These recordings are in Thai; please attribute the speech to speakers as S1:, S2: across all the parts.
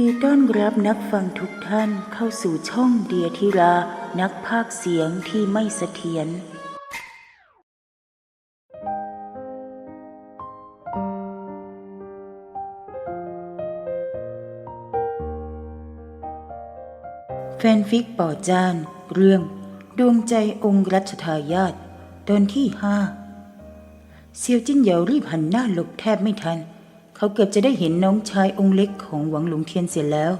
S1: ดีต้อนรับนักฟังทุกท่านเข้าสู่ช่องเดียธิรา นักพากย์เสียงที่ไม่เสถียร แฟนฟิกป่อจาน เรื่อง ดวงใจองค์รัชทายาทตอนที่ห้าเซียวจิ้นเหยารีบหันหน้าหลบแทบไม่ทัน เขาเกือบจะได้เห็นน้องชายองค์เล็กของหวังหลงเทียนเสียแล้ว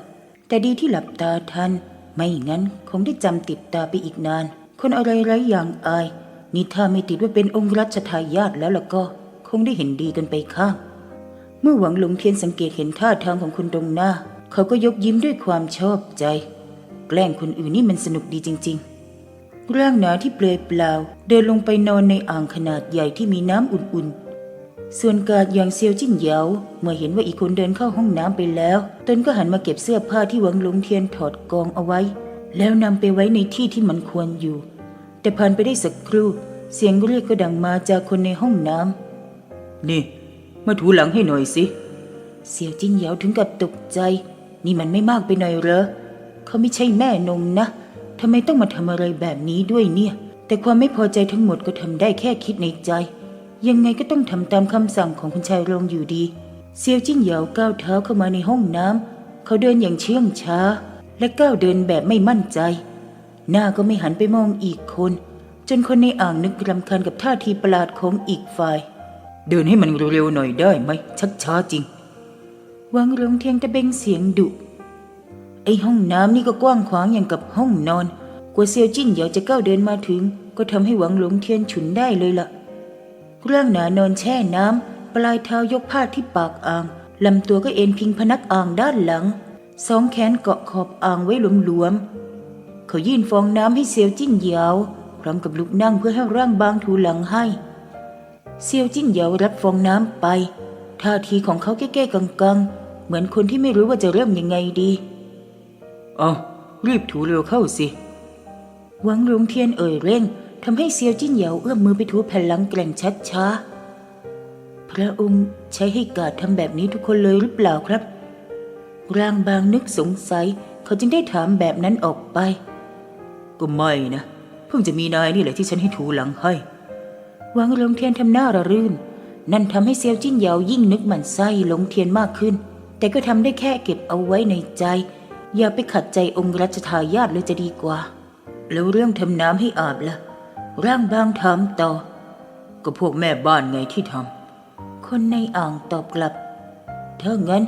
S1: แต่ดีที่หลับตาทันไม่งั้นคงได้จำติดตาไปอีกนาน คนอะไรไร้อย่างอาย นี่ถ้าไม่ติดว่าเป็นองค์รัชทายาทแล้วล่ะก็ คงได้เห็นดีกันไปข้างเมื่อหวังหลงเทียนสังเกตเห็นท่าทางของคนตรงหน้า เขาก็ยกยิ้มด้วยความชอบใจ แกล้งคนอื่นนี่มันสนุกดีจริง ๆ ร่างหนาที่เปลือยเปล่า เดินลงไปนอนในอ่างขนาดใหญ่ที่มีน้ำอุ่นๆ ส่วนกาดอย่างเซียวจิ้นเหยาเมื่อเห็นว่าอีกคนเดินเข้าห้องน้ำไปแล้ว ตนก็หันมาเก็บเสื้อผ้าที่หวังหลงเทียนถอดกองเอาไว้ แล้วนำไปไว้ในที่ที่มันควรอยู่ แต่ผ่านไปได้สักครู่ เสียงเรียกก็ดังมาจากคนในห้องน้ำ
S2: นี่ มาถูหลังให้หน่อยสิ
S1: เสี่ยวจิ้นเหยาถึงกับตกใจ นี่มันไม่มากไปหน่อยเหรอเขาไม่ใช่แม่นมนะทำไมต้องมาทำอะไรแบบนี้ด้วยเนี่ย แต่ความไม่พอใจทั้งหมดก็ทำได้แค่คิดในใจ ยังไงก็ต้องทำตามคำสั่งของคุณชายโรงอยู่ดี เซียวจิ้นเหยาก้าวเท้าเข้ามาในห้องน้ำเขาเดินอย่างเชื่องช้า และก้าวเดินแบบไม่มั่นใจ หน้าก็ไม่หันไปมองอีกคน จนคนในอ่างนึกรำคาญกับท่าทีประหลาดของอีกฝ่าย
S2: เดินให้มันเร็วๆหน่อยได้ไหมชักช้าจริง
S1: วังหลงเทียงตะเบงเสียงดุไอห้องน้ำนี่ก็กว้างขวางอย่างกับห้องนอน กว่าเซียวจิ้นเหยาจะก้าวเดินมาถึง ก็ทำให้หวังหลงเทียนฉุนได้เลยล่ะ ร่างหนานอนแช่น้ำปลายเท้ายกผ้าที่ปากอ่างลำตัวก็เอ็นพิงพนักอ่างด้านหลัง สองแขนเกาะขอบอ่างไว้หลวมๆเขายื่นฟองน้ำให้เซียวจิ้นเหยาพร้อมกับลุกนั่งเพื่อให้ร่างบางถูหลังให้เซียวจิ้นเหยารับฟองน้ำไป ท่าทีของเขาแก้ๆกังๆ เหมือนคนที่ไม่รู้ว่าจะเริ่มยังไงดี
S2: เอารีบถูเร็วเข้าสิ
S1: หวังหลงเทียนเอ่ยเร่ง ทำให้เซียวจิ้นเหยาเอื้อมมือไปถูแผ่นหลังแกร่งชัดช้า พระองค์ใช้ให้กาดทำแบบนี้ทุกคนเลยหรือเปล่าครับร่างบางนึกสงสัย เขาจึงได้ถามแบบนั้นออกไป
S2: ก็ไม่นะ เพิ่งจะมีนายนี่แหละที่ฉันให้ถูหลังให้
S1: วังหลงเทียนทำหน้าระรื่น นั่นทำให้เซียวจิ้นเหยายิ่งนึกหมันไส้หลงเทียนมากขึ้น แต่ก็ทำได้แค่เก็บเอาไว้ในใจ อย่าไปขัดใจองค์รัชทายาทเลยจะดีกว่า แล้วเรื่องทำน้ำให้อาบล่ะ ร่างบางถามต่อ
S2: ก็พวกแม่บ้านไงที่ทำ
S1: คนในอ่างตอบกลับ ถ้างั้น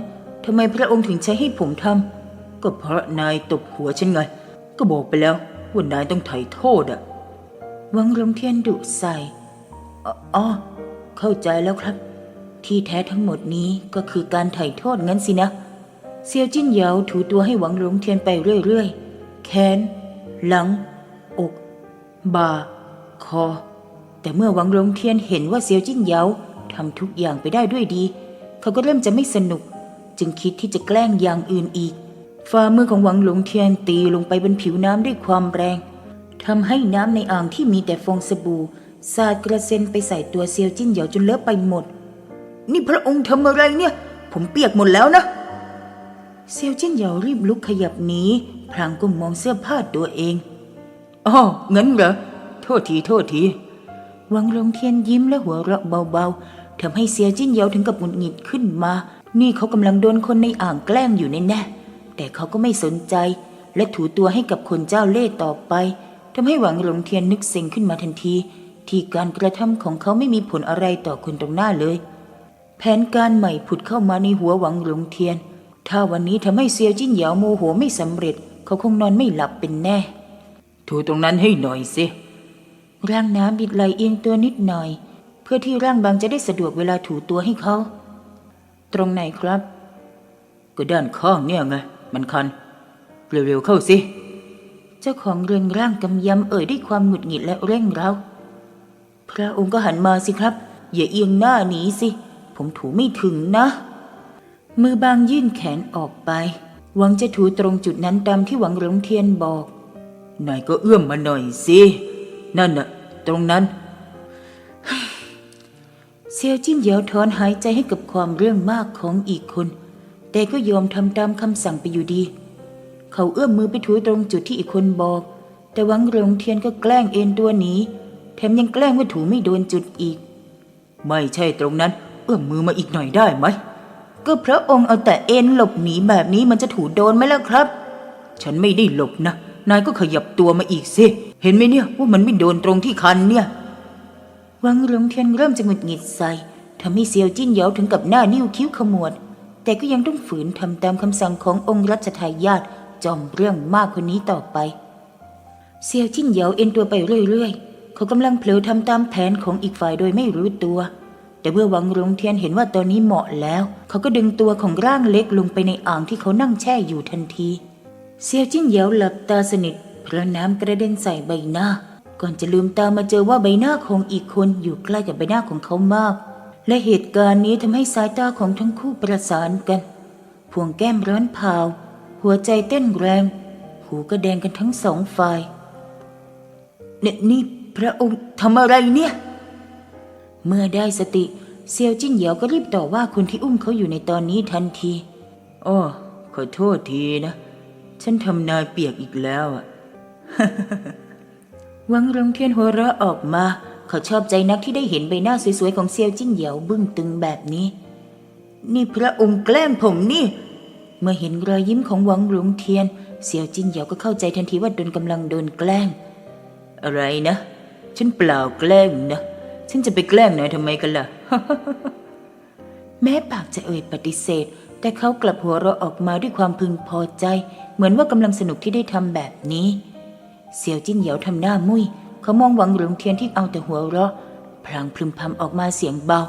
S1: ทำไมพระองค์ถึงใช้ให้ผมทำ
S2: ก็เพราะนายตบหัวฉันไง ก็บอกไปแล้วว่านายต้องไถ่โทษอะ
S1: หวังหลงเทียนดุใส่ออ๋อเข้าใจแล้วครับ ที่แท้ทั้งหมดนี้ก็คือการไถ่โทษงั้นสินะ เซียวจิ้นเหยาถูตัวให้หวังหลงเทียนไปเรื่อยๆ แขน หลัง อก บ่า คอ แต่เมื่อหวังหลงเทียนเห็นว่าเซียวจิ้นเยาทำทุกอย่างไปได้ด้วยดี เขาก็เริ่มจะไม่สนุก จึงคิดที่จะแกล้งอย่างอื่นอีกฝ่ามือของหวังหลงเทียนตีลงไปบนผิวน้ำด้วยความแรงทำให้น้ำในอ่างที่มีแต่ฟองสบู่สาดกระเซ็นไปใส่ตัวเซียวจิ้นเหยาจนเลอะไปหมด
S2: นี่พระองค์ทำอะไรเนี่ย ผมเปียกหมดแล้วนะ
S1: เซียวจิ้นเหยารีบลุกขยับหนีพลางก้มมองเสื้อผ้าตัวเอง
S2: อ๋องั้นเหรอ โทษทีโทษที
S1: หวังหลงเทียนยิ้มและหัวเราะเบาๆทำให้เซียจิ้นเหยาถึงกับหงุดหงิดขึ้นมา นี่เขากำลังโดนคนในอ่างแกล้งอยู่แน่ๆแต่เขาก็ไม่สนใจ และถูตัวให้กับคนเจ้าเล่ห์ต่อไปทำให้หวังหลงเทียนนึกเซ็งขึ้นมาทันที ที่การกระทำของเขาไม่มีผลอะไรต่อคนตรงหน้าเลย แผนการใหม่ผุดเข้ามาในหัวหวังหลงเทียน ถ้าวันนี้ทำให้เซียวจิ้นเหยาโมโหไม่สำเร็จ เขาคงนอนไม่หลับเป็นแน่
S2: ถูตรงนั้นให้หน่อยสิ
S1: ร่างน้ำบิดไหลเอียงตัวนิดหน่อย เพื่อที่ร่างบางจะได้สะดวกเวลาถูตัวให้เขา ตรงไหนครับ
S2: ก็ด้านข้างเนี่ยไง มันคัน เร็วๆเข้าสิ
S1: เจ้าของเรือนร่างกำยำเอ่ยด้วยความหงุดหงิดและเร่งเร้า พระองค์ก็หันมาสิครับ อย่าเอียงหน้าหนีสิ ผมถูไม่ถึงนะ มือบางยื่นแขนออกไป หวังจะถูตรงจุดนั้นตามที่หวังหลงเทียนบอก
S2: นายก็เอื้อมมาหน่อยสิ นั่นน่ะ ตรงนั้น
S1: เซียวจิ้นเหยาวถอนหายใจให้กับความเรื่องมากของอีกคน แต่ก็ยอมทำตามคำสั่งไปอยู่ดี เขาเอื้อมมือไปถูตรงจุดที่อีกคนบอก แต่หวังเรงเทียนก็แกล้งเอ็นตัวหนีแถมยังแกล้งว่าถูไม่โดนจุดอีก
S2: ไม่ใช่ตรงนั้น เอื้อมมือมาอีกหน่อยได้ไหม
S1: ก็พระองค์เอาแต่เอ็นหลบหนีแบบนี้มันจะถูโดนไหมล่ะครับ
S2: ฉันไม่ได้หลบนะ นายก็ขยับตัวมาอีกสิ เห็นไหมเนี่ยว่ามันไม่โดนตรงที่คันเนี่ย
S1: วังหลงเทียนเริ่มจะหงุดหงิดใส่ทำให้เซียวจิ้นเหยาถึงกับหน้านิ้วคิ้วขมวด แต่ก็ยังต้องฝืนทำตามคำสั่งขององค์รัชทายาทจอมเรื่องมากคนนี้ต่อไปเซียวจิ้นเหยาเอ็นตัวไปเรื่อยๆ เขากำลังเผลอทำตามแผนของอีกฝ่ายโดยไม่รู้ตัว แต่เมื่อวังหลงเทียนเห็นว่าตอนนี้เหมาะแล้ว เขาก็ดึงตัวของร่างเล็กลงไปในอ่างที่เขานั่งแช่อยู่ทันที เซียวจิ้นเหยาหลับตาสนิท เพราะน้ำกระเด็นใส่ใบหน้า ก่อนจะลืมตามาเจอว่าใบหน้าของอีกคนอยู่ใกล้กับใบหน้าของเขามาก และเหตุการณ์นี้ทำให้สายตาของทั้งคู่ประสานกัน พวงแก้มร้อนเผาหัวใจเต้นแรง หูก็แดงกันทั้งสองฝ่ายเนี่ยนี่พระองค์ทำอะไรเนี่ย เมื่อได้สติเซียวจิ้นเหยาก็รีบต่อว่าคนที่อุ้มเขาอยู่ในตอนนี้ทันที
S2: อ้อ ขอโทษทีนะ ฉันทำนายเปียกอีกแล้วอะ
S1: วังรงเทียนหัวเราะออกมา เขาชอบใจนักที่ได้เห็นใบหน้าสวยๆของเซียวจิ้นเหยาบึ้งตึงแบบนี้ นี่พระองค์แกล้งผมนี่ เมื่อเห็นรอยยิ้มของหวังหลงเทียน เซียวจิ้นเหยาก็เข้าใจทันทีว่าตนกำลังโดนแกล้ง
S2: อะไรนะ ฉันเปล่าแกล้งนะ ฉันจะไปแกล้งนายทำไมกันล่ะ
S1: แม้ปากจะเอ่ยปฏิเสธ แต่เขากลับหัวเราะออกมาด้วยความพึงพอใจ เหมือนว่ากำลังสนุกที่ได้ทำแบบนี้ เสี่ยวจิ้นเหยาทำหน้ามุยเขามองหวังหลงเทียนที่เอาแต่หัวเราะพลางพึมพำออกมาเสียงเบา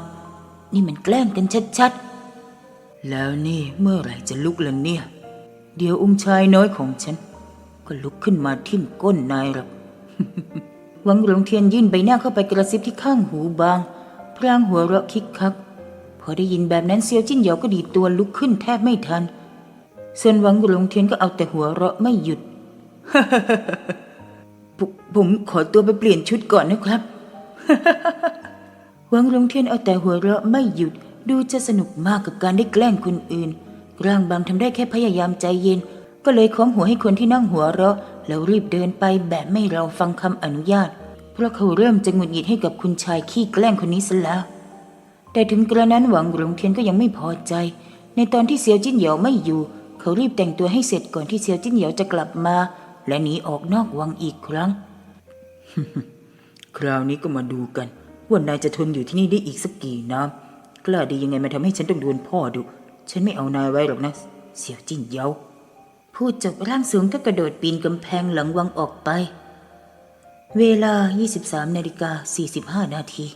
S1: นี่มันแกล้งกันชัดๆ
S2: แล้วนี่เมื่อไหร่จะลุกล่ะเนี่ย เดี๋ยวอุ้มชายน้อยของฉัน ก็ลุกขึ้นมาทิ่มก้นนายหรอก
S1: หวังหลงเทียนยื่นใบหน้าเข้าไปกระซิบที่ข้างหูบาง พลางหัวเราะคิกคัก พอได้ยินแบบนั้นเซียวจิ้นเหยาก็ดีตัวลุกขึ้นแทบไม่ทัน ส่วนหวังหลงเทียนก็เอาแต่หัวเราะไม่หยุด
S2: ผมขอตัวไปเปลี่ยนชุดก่อนนะครับ
S1: หวังหลงเทียนเอาแต่หัวเราะไม่หยุดดูจะสนุกมากกับการได้แกล้งคนอื่นร่างบางทำได้แค่พยายามใจเย็น ก็เลยค้อมหัวให้คนที่นั่งหัวเราะ แล้วรีบเดินไปแบบไม่รอฟังคำอนุญาต เพราะเขาเริ่มจะหงุดหงิดให้กับคุณชายขี้แกล้งคนนี้ซะแล้ว แต่ถึงกระนั้นหวังหลงเทียนก็ยังไม่พอใจ ในตอนที่เซียวจิ้นเหยาไม่อยู่ เขารีบแต่งตัวให้เสร็จก่อนที่เซียวจิ้นเหยาจะกลับมา และหนีออกนอกวังอีกครั้ง
S2: คราวนี้ก็มาดูกัน ว่านายจะทนอยู่ที่นี่ได้อีกสักกี่น้ำกล้าดียังไงมาทำให้ฉันต้องโดนพ่อดุ ฉันไม่เอานายไว้หรอกนะ เสี่ยวจิ้นเยา
S1: พูดจบร่างสูงก็กระโดดปีนกำแพงหลังวังออกไป เวลา 23นาฬิกา45 นาที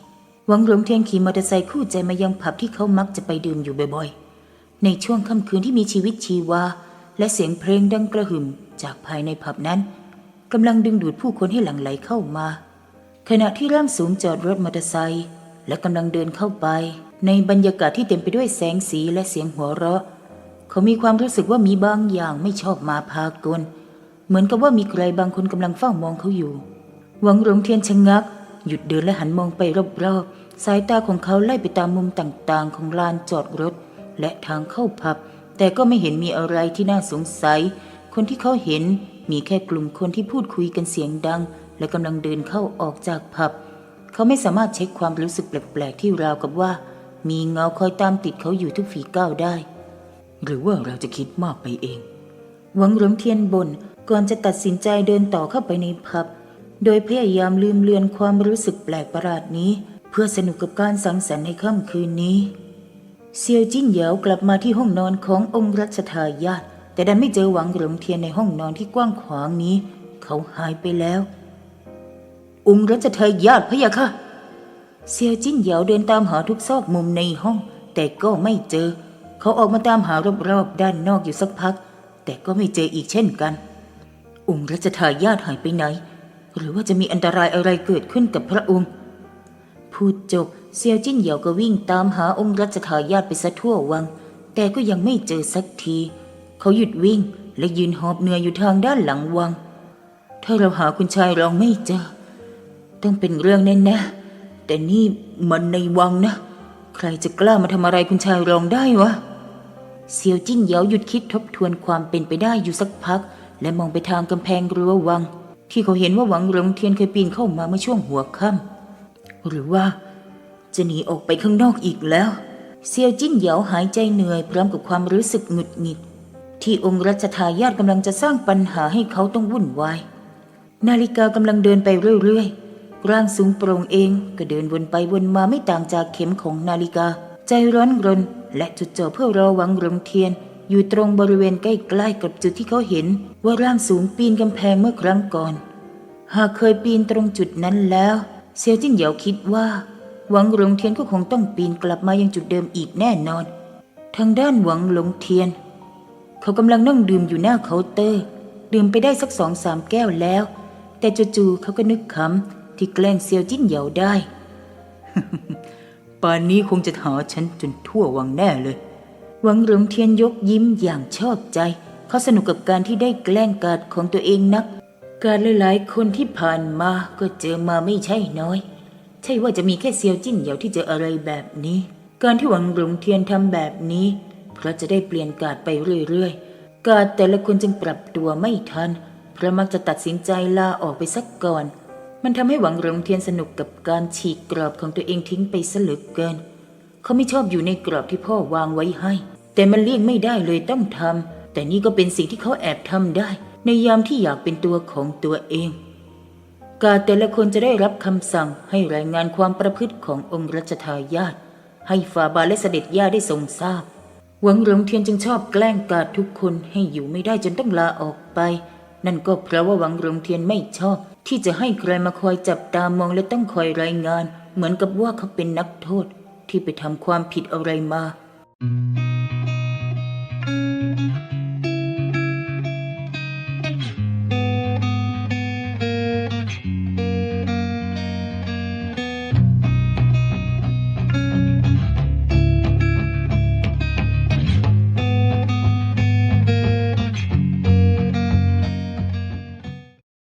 S1: วังหลวงเทียนขี่มอเตอร์ไซค์คู่ใจมายังผับที่เขามักจะไปดื่มอยู่บ่อยๆ ในช่วงค่ำคืนที่มีชีวิตชีวา และเสียงเพลงดังกระหึ่มจากภายในผับนั้นกำลังดึงดูดผู้คนให้หลั่งไหลเข้ามา ขณะที่ร่างสูงจอดรถมอเตอร์ไซค์และกำลังเดินเข้าไป ในบรรยากาศที่เต็มไปด้วยแสงสีและเสียงหัวเราะ เขามีความรู้สึกว่ามีบางอย่างไม่ชอบมาพากล เหมือนกับว่ามีใครบางคนกำลังเฝ้ามองเขาอยู่ หวังหลงเทียนชะงัก หยุดเดินและหันมองไปรอบๆสายตาของเขาไล่ไปตามมุมต่างๆ ของลานจอดรถ และทางเข้าผับ แต่ก็ไม่เห็นมีอะไรที่น่าสงสัย คนที่เขาเห็นมีแค่กลุ่มคนที่พูดคุยกันเสียงดัง และกำลังเดินเข้าออกจากผับ เขาไม่สามารถเช็คความรู้สึกแปลกๆที่ราวกับว่า มีเงาคอยตามติดเขาอยู่ทุกฝีก้าวได้
S2: หรือว่าเราจะคิดมากไปเอง
S1: หวังหลวงเทียนบนก่อนจะตัดสินใจเดินต่อเข้าไปในผับ โดยพยายามลืมเลือนความรู้สึกแปลกประหลาดนี้ เพื่อสนุกกับการสังสรรค์ในค่ำคืนนี้ เซียวจิ้นเหยากลับมาที่ห้องนอนขององค์รัชทายาทแต่ดันไม่เจอหวังหลงเทียนในห้องนอนที่กว้างขวางนี้ เขาหายไปแล้ว องค์รัชทายาทพะยะค่ะเซียวจิ้นเหยาเดินตามหาทุกซอกมุมในห้อง แต่ก็ไม่เจอ เขาออกมาตามหารอบๆด้านนอกอยู่สักพัก แต่ก็ไม่เจออีกเช่นกัน องค์รัชทายาทหายไปไหน หรือว่าจะมีอันตรายอะไรเกิดขึ้นกับพระองค์พูดจบ เซียวจิ้นเหยาก็วิ่งตามหาองค์รัชทายาทไปซะทั่ววัง แต่ก็ยังไม่เจอสักที เขาหยุดวิ่งและยืนหอบเหนื่อยอยู่ทางด้านหลังวัง ถ้าเราหาคุณชายเราไม่เจอ ต้องเป็นเรื่องแน่ๆแต่นี่มันในวังนะ
S2: ใครจะกล้ามาทำอะไรคุณชายรองได้วะ
S1: เซียวจิ้นเหยาหยุดคิดทบทวนความเป็นไปได้อยู่สักพัก และมองไปทางกำแพงรั้ววัง ที่เขาเห็นว่าหวังหลงเทียนเคยปีนเข้ามาเมื่อช่วงหัวค่ำหรือว่า จะหนีออกไปข้างนอกอีกแล้ว เซียวจิ้นเหยาหายใจเหนื่อยพร้อมกับความรู้สึกหงุดหงิด ที่องค์รัชทายาทกำลังจะสร้างปัญหาให้เขาต้องวุ่นวาย นาฬิกากำลังเดินไปเรื่อยๆ ร่างสูงโปร่งเองก็เดินวนไปวนมาไม่ต่างจากเข็มของนาฬิกา ใจร้อนรน และจุดจ่อเพื่อรอหวังหลงเทียน อยู่ตรงบริเวณใกล้ๆกับจุดที่เขาเห็น ว่าร่างสูงปีนกำแพงเมื่อครั้งก่อน หากเคยปีนตรงจุดนั้นแล้ว เซียวจิ้นเหยาคิดว่า หวังหลงเทียนก็คงต้องปีนกลับมายังจุดเดิมอีกแน่นอน ทางด้านหวังหลงเทียน เขากำลังนั่งดื่มอยู่หน้าเคาน์เตอร์ ดื่มไปได้สักสองสามแก้วแล้ว แต่จู่ๆเขาก็นึกคำที่แกล้งเซียวจิ้นเหยาได้
S2: ป่านนี้คงจะหาฉันจนทั่ววังแน่เลย
S1: หวังหลงเทียนยกยิ้มอย่างชอบใจ เขาสนุกกับการที่ได้แกล้งกาดของตัวเองนัก การหลายๆคนที่ผ่านมาก็เจอมาไม่ใช่น้อย ใช่ว่าจะมีแค่เซียวจิ้นเหยาที่เจออะไรแบบนี้ การที่หวังหลงเทียนทำแบบนี้ เพราะจะได้เปลี่ยนกาดไปเรื่อยๆ กาดแต่ละคนจึงปรับตัวไม่ทันเพราะมักจะตัดสินใจลาออกไปสักก่อน มันทำให้หวังหลงเทียนสนุกกับการฉีกกรอบของตัวเองทิ้งไปสลึกเกิน เขาไม่ชอบอยู่ในกรอบที่พ่อวางไว้ให้ แต่มันเลี่ยงไม่ได้เลยต้องทำแต่นี่ก็เป็นสิ่งที่เขาแอบทำได้ ในยามที่อยากเป็นตัวของตัวเอง กาแต่ละคนจะได้รับคำสั่งให้รายงานความประพฤติขององค์รัชทายาทให้ฝ่าบาและเสด็จย่าได้ทรงทราบ หวังหลงเทียนจึงชอบแกล้งกาดทุกคนให้อยู่ไม่ได้จนต้องลาออกไป นั่นก็เพราะว่าหวังหลงเทียนไม่ชอบ ที่จะให้ใครมาคอยจับตามองและต้องคอยรายงาน เหมือนกับว่าเขาเป็นนักโทษที่ไปทำความผิดอะไรมา